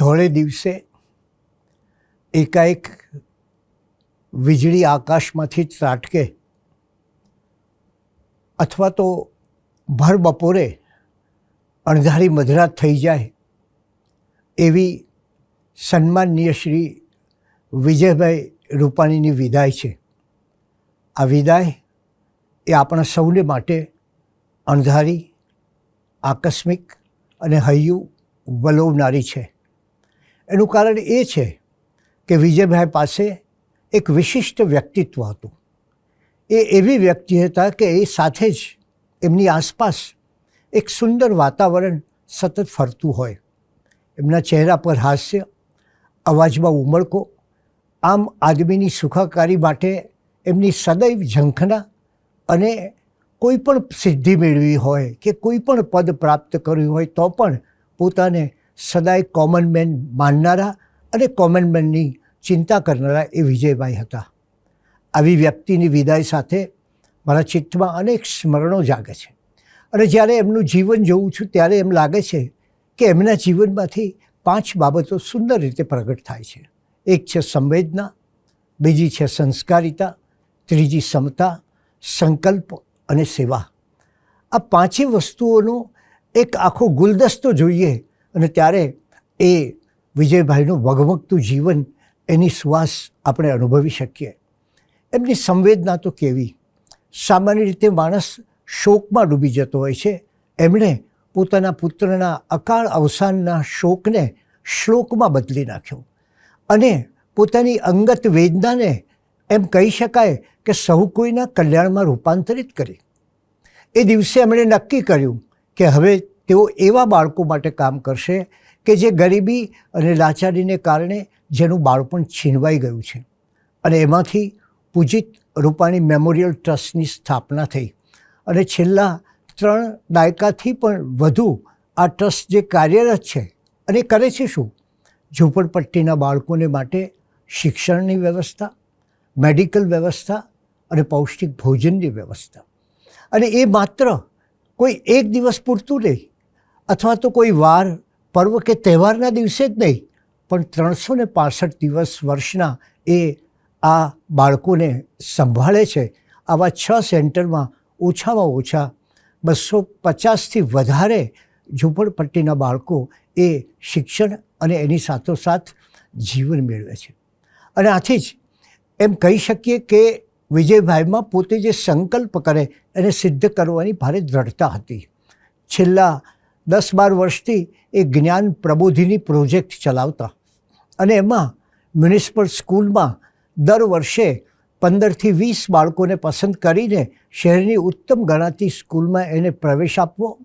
ધોળે દિવસે એકાએક વીજળી આકાશમાંથી ત્રાટકે અથવા તો ભર બપોરે અણધારી મધરાત થઈ જાય એવી સન્માનનીય શ્રી વિજયભાઈ રૂપાણીની વિદાય છે. આ વિદાય એ આપણા સૌને માટે અણધારી, આકસ્મિક અને હૈયું વલોવનારી છે. એનું કારણ એ છે કે વિજયભાઈ પાસે એક વિશિષ્ટ વ્યક્તિત્વ હતું. એ એવી વ્યક્તિ હતા કે એ સાથે જ એમની આસપાસ એક સુંદર વાતાવરણ સતત ફરતું હોય. એમના ચહેરા પર હાસ્ય, અવાજમાં ઉમળકો, આમ આદમીની સુખાકારી માટે એમની સદૈવ ઝંખના અને કોઈ પણ સિદ્ધિ મેળવી હોય કે કોઈ પણ પદ પ્રાપ્ત કર્યું હોય તો પણ પોતાને સદાય કોમન મેન માનનારા અને કોમન મેનની ચિંતા કરનારા એ વિજયભાઈ હતા. આવી વ્યક્તિની વિદાય સાથે મારા ચિત્તમાં અનેક સ્મરણો જાગે છે. અને જ્યારે એમનું જીવન જોઉં છું ત્યારે એમ લાગે છે કે એમના જીવનમાંથી પાંચ બાબતો સુંદર રીતે પ્રગટ થાય છે. એક છે સંવેદના, બીજી છે સંસ્કારિતા, ત્રીજી સમતા, સંકલ્પ અને સેવા. આ પાંચે વસ્તુઓનો એક આખો ગુલદસ્તો જોઈએ અને ત્યારે એ વિજયભાઈનું વગમગતું જીવન એની શ્વાસ આપણે અનુભવી શકીએ. એમની સંવેદના તો કેવી? સામાન્ય રીતે માણસ શોકમાં ડૂબી જતો હોય છે. એમણે પોતાના પુત્રના અકાળ અવસાનના શોકને શ્લોકમાં બદલી નાખ્યો. અને પોતાની અંગત વેદનાને એમ કહી શકાય કે સહુ કોઈના કલ્યાણમાં રૂપાંતરિત કરી. એ દિવસે એમણે નક્કી કર્યું કે હવે તેઓ એવા બાળકો માટે કામ કરશે કે જે ગરીબી અને લાચારીને કારણે જેનું બાળપણ છીનવાઈ ગયું છે. અને એમાંથી પૂજિત રૂપાણી મેમોરિયલ ટ્રસ્ટની સ્થાપના થઈ. અને છેલ્લા ત્રણ દાયકાથી પણ વધુ આ ટ્રસ્ટ જે કાર્યરત છે અને કરે છે શું? ઝૂંપડપટ્ટીના બાળકોને માટે શિક્ષણની વ્યવસ્થા, મેડિકલ વ્યવસ્થા અને પૌષ્ટિક ભોજનની વ્યવસ્થા. અને એ માત્ર કોઈ એક દિવસ પૂરતું નહીં અથવા તો કોઈ વાર, પર્વ કે તહેવારના દિવસે જ નહીં, પણ ત્રણસો ને પાસઠ દિવસ વર્ષના એ આ બાળકોને સંભાળે છે. આવા છ સેન્ટરમાં ઓછામાં ઓછા બસો પચાસથી વધારે ઝૂંપડપટ્ટીના બાળકો એ શિક્ષણ અને એની સાથોસાથ જીવન મેળવે છે. અને આથી જ એમ કહી શકીએ કે વિજયભાઈમાં પોતે જે સંકલ્પ કરે, એને સિદ્ધ કરવાની ભારે દ્રઢતા હતી. છેલ્લા દસ બાર વર્ષથી એ જ્ઞાન પ્રબોધિની પ્રોજેક્ટ ચલાવતા. અને એમાં મ્યુનિસિપલ સ્કૂલમાં દર વર્ષે પંદરથી વીસ બાળકોને પસંદ કરીને શહેરની ઉત્તમ ગણાતી સ્કૂલમાં એને પ્રવેશ આપવો.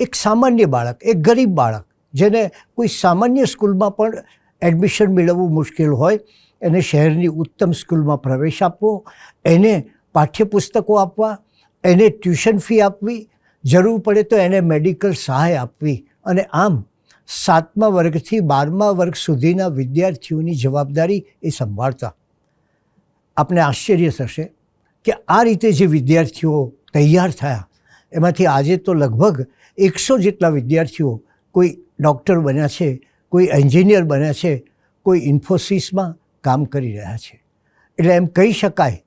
એક સામાન્ય બાળક, એક ગરીબ બાળક, જેને કોઈ સામાન્ય સ્કૂલમાં પણ એડમિશન મેળવવું મુશ્કેલ હોય, એને શહેરની ઉત્તમ સ્કૂલમાં પ્રવેશ આપવો, એને પાઠ્યપુસ્તકો આપવા, એને ટ્યુશન ફી આપવી જરૂર પડે તો એને મેડિકલ સહાય આપવી. અને આમ સાતમા વર્ગથી બારમા વર્ગ સુધીના વિદ્યાર્થીઓની જવાબદારી એ સંભાળતા. આપને આશ્ચર્ય થશે કે આ રીતે જે વિદ્યાર્થીઓ તૈયાર થયા, એમાંથી આજે તો લગભગ એકસો જેટલા વિદ્યાર્થીઓ કોઈ ડૉક્ટર બન્યા છે, કોઈ એન્જિનિયર બન્યા છે, કોઈ ઇન્ફોસિસમાં કામ કરી રહ્યા છે. એટલે એમ કહી શકાય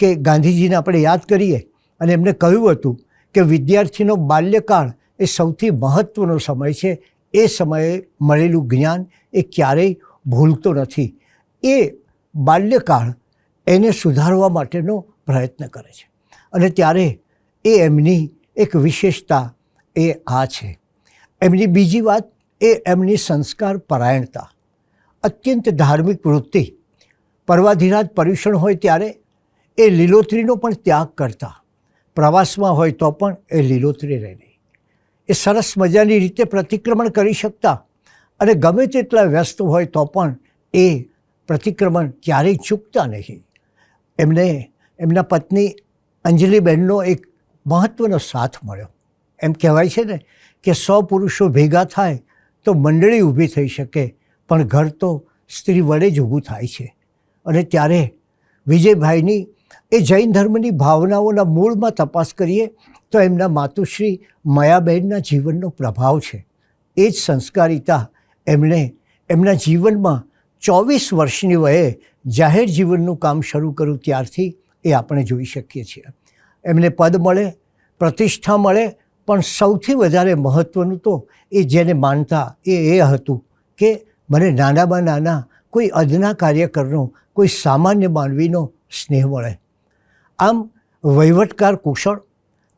કે ગાંધીજીને આપણે યાદ કરીએ અને એમને કહ્યું હતું કે વિદ્યાર્થીનો બાલ્યકાળ એ સૌથી મહત્ત્વનો સમય છે. એ સમયે મળેલું જ્ઞાન એ ક્યારેય ભૂલતો નથી. એ બાલ્યકાળ એને સુધારવા માટેનો પ્રયત્ન કરે છે. અને ત્યારે એ એમની એક વિશેષતા એ આ છે. એમની બીજી વાત એ એમની સંસ્કાર પરાયણતા. અત્યંત ધાર્મિક વૃત્તિ. પર્વાધિરાજ પર્યુષણ હોય ત્યારે એ લીલોતરીનો પણ ત્યાગ કરતા. પ્રવાસમાં હોય તો પણ એ લીલોતરી રહે નહીં એ સરસ મજાની રીતે પ્રતિક્રમણ કરી શકતા અને ગમે તેટલા વ્યસ્ત હોય તો પણ એ પ્રતિક્રમણ ક્યારેય ચૂકતા નહીં. એમને, એમના પત્ની અંજલિબહેનનો એક મહત્ત્વનો સાથ મળ્યો. એમ કહેવાય છે ને કે સો પુરુષો ભેગા થાય તો મંડળી ઊભી થઈ શકે, પણ ઘર તો સ્ત્રી વડે જ ઊભું થાય છે. અને ત્યારે વિજયભાઈની એ જૈન ધર્મની ભાવનાઓના મૂળમાં તપાસ કરીએ તો એમના માતુશ્રી મયાબહેનના જીવનનો પ્રભાવ છે. એ જ સંસ્કારિતા એમણે એમના જીવનમાં ચોવીસ વર્ષની વયે જાહેર જીવનનું કામ શરૂ કર્યું ત્યારથી એ આપણે જોઈ શકીએ છીએ. એમને પદ મળે, પ્રતિષ્ઠા મળે, પણ સૌથી વધારે મહત્ત્વનું તો એ જેને માનતા એ એ હતું કે મને નાનામાં નાના કોઈ અદના કાર્યકરનો, કોઈ સામાન્ય માનવીનો સ્નેહ મળે. આમ વહીવટકાર કુશળ,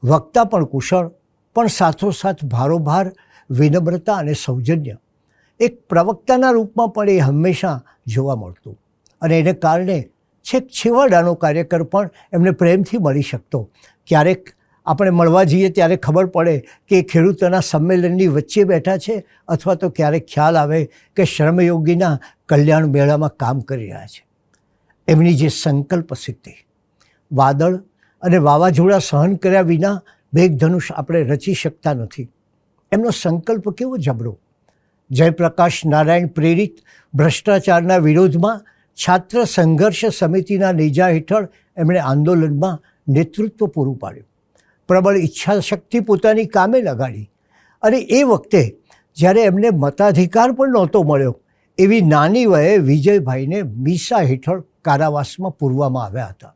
વક્તા પણ કુશળ, પણ સાથોસાથ ભારોભાર, વિનમ્રતા અને સૌજન્ય એક પ્રવક્તાના રૂપમાં પણ એ હંમેશા જોવા મળતું અને એને કારણે છેક છેવાડાનો કાર્યકર પણ એમને પ્રેમથી મળી શકતો. ક્યારેક આપણે મળવા જઈએ ત્યારે ખબર પડે કે ખેડૂતોના સંમેલનની વચ્ચે બેઠા છે અથવા તો ક્યારેક ખ્યાલ આવે કે શ્રમયોગીના કલ્યાણ મેળામાં કામ કરી રહ્યા છે. એમની જે સંકલ્પ સિદ્ધિ વાદળ અને વાવાઝોડા સહન કર્યા વિના મેઘધનુષ આપણે રચી શકતા નથી. એમનો સંકલ્પ કેવો જબરો? જયપ્રકાશ નારાયણ પ્રેરિત ભ્રષ્ટાચારના વિરોધમાં છાત્ર સંઘર્ષ સમિતિના નેજા હેઠળ એમણે આંદોલનમાં નેતૃત્વ પૂરું પાડ્યું. પ્રબળ ઈચ્છા શક્તિ પોતાની કામે લગાડી અને એ વખતે જ્યારે એમને મતાધિકાર પણ નહોતો મળ્યો, એવી નાની વયે વિજયભાઈને મીસા હેઠળ કારાવાસમાં પૂરવામાં આવ્યા હતા.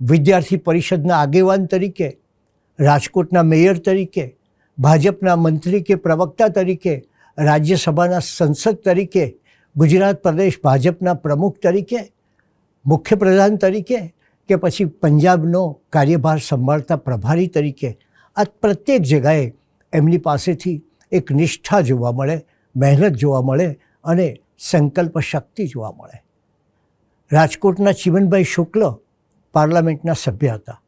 વિદ્યાર્થી પરિષદના આગેવાન તરીકે, રાજકોટના મેયર તરીકે, ભાજપના મંત્રી કે પ્રવક્તા તરીકે, રાજ્યસભાના સંસદ તરીકે, ગુજરાત પ્રદેશ ભાજપના પ્રમુખ તરીકે, મુખ્યપ્રધાન તરીકે કે પછી પંજાબનો કાર્યભાર સંભાળતા પ્રભારી તરીકે, આ પ્રત્યેક જગાએ એમની પાસેથી એક નિષ્ઠા જોવા મળે, મહેનત જોવા મળે અને સંકલ્પ શક્તિ જોવા મળે. રાજકોટના ચીમનભાઈ શુક્લ પાર્લામેન્ટના સભ્ય હતા.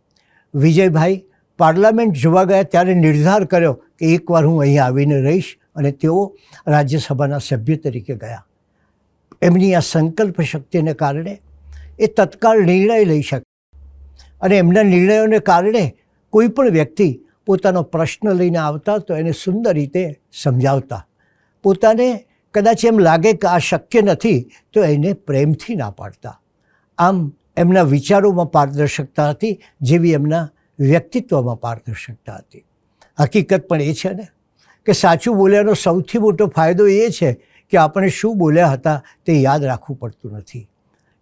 વિજયભાઈ પાર્લામેન્ટ જોવા ગયા ત્યારે નિર્ધાર કર્યો કે એકવાર હું અહીં આવીને રહીશ અને તેઓ રાજ્યસભાના સભ્ય તરીકે ગયા. એમની આ સંકલ્પ શક્તિને કારણે એ તત્કાળ નિર્ણય લઈ શકે. અને એમના નિર્ણયોને કારણે કોઈ પણ વ્યક્તિ પોતાનો પ્રશ્ન લઈને આવતા તો એને સુંદર રીતે સમજાવતા. પોતાને કદાચ એમ લાગે કે આ શક્ય નથી તો એને પ્રેમથી ના પાડતા. આમ એમના વિચારોમાં પારદર્શકતા હતી, જેવી એમના વ્યક્તિત્વમાં પારદર્શકતા હતી. હકીકત પણ એ છે ને, કે સાચું બોલ્યાનો સૌથી મોટો ફાયદો એ છે કે આપણે શું બોલ્યા હતા તે યાદ રાખવું પડતું નથી.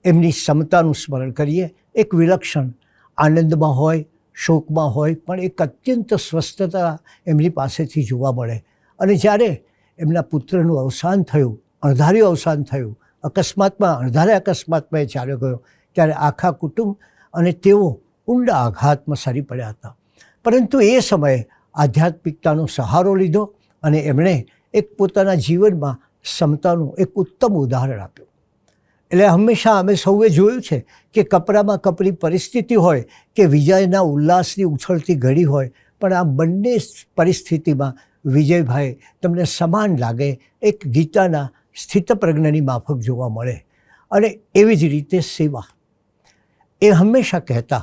એમની ક્ષમતાનું સ્મરણ કરીએ, એક વિલક્ષણ આનંદમાં હોય, શોકમાં હોય, પણ એક અત્યંત સ્વસ્થતા એમની પાસેથી જોવા મળે. અને જ્યારે એમના પુત્રનું અવસાન થયું, અણધાર્યું અવસાન થયું, અકસ્માતમાં અણધારે અકસ્માતમાં એ ચાલ્યો ગયો ત્યારે આખા કુટુંબ અને તેઓ ઊંડા આઘાતમાં સરી પડ્યા હતા. પરંતુ એ સમયે આધ્યાત્મિકતાનો સહારો લીધો અને એમણે એક પોતાના જીવનમાં ક્ષમતાનું એક ઉત્તમ ઉદાહરણ આપ્યું. એટલે હંમેશા અમે સૌએ જોયું છે કે કપરામાં કપરી પરિસ્થિતિ હોય કે વિજયના ઉલ્લાસની ઉછળતી ઘડી હોય, પણ આ બંને પરિસ્થિતિમાં વિજયભાઈ તમને સમાન લાગે, એક ગીતાના સ્થિતપ્રજ્ઞની માફક જોવા મળે. અને એવી જ રીતે સેવા. એ હંમેશા કહેતા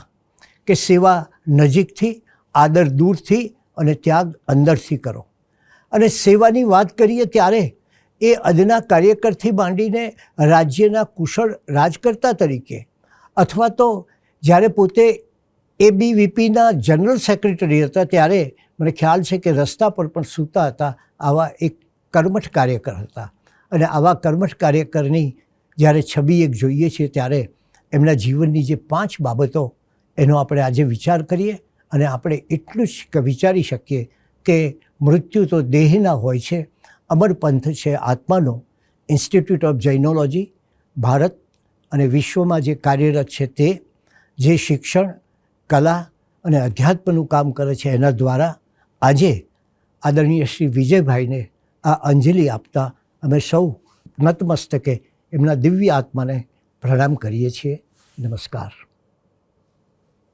કે સેવા નજીકથી, આદર દૂરથી અને ત્યાગ અંદરથી કરો. અને સેવાની વાત કરીએ ત્યારે એ અદના કાર્યકરથી માંડીને રાજ્યના કુશળ રાજકર્તા તરીકે અથવા તો જ્યારે પોતે એબીવીપીના જનરલ સેક્રેટરી હતા ત્યારે મને ખ્યાલ છે કે રસ્તા પર પણ સૂતા હતા આવા એક કર્મઠ કાર્યકર હતા. અને આવા કર્મઠ કાર્યકરની જ્યારે છબી એક જોઈએ છીએ ત્યારે એમના જીવનની જે પાંચ બાબતો, એનો આપણે આજે વિચાર કરીએ અને આપણે એટલું જ વિચારી શકીએ કે મૃત્યુ તો દેહના હોય છે. અમરપંથ છે આત્માનો. ઇન્સ્ટિટ્યૂટ ઓફ જૈનોલોજી ભારત અને વિશ્વમાં જે કાર્યરત છે તે, જે શિક્ષણ, કલા અને અધ્યાત્મનું કામ કરે છે એના દ્વારા આજે આદરણીય શ્રી વિજયભાઈને આ અંજલિ આપતા અમે સૌ નતમસ્તકે એમના દિવ્ય આત્માને પ્રણામ કરીએ છીએ. નમસ્કાર.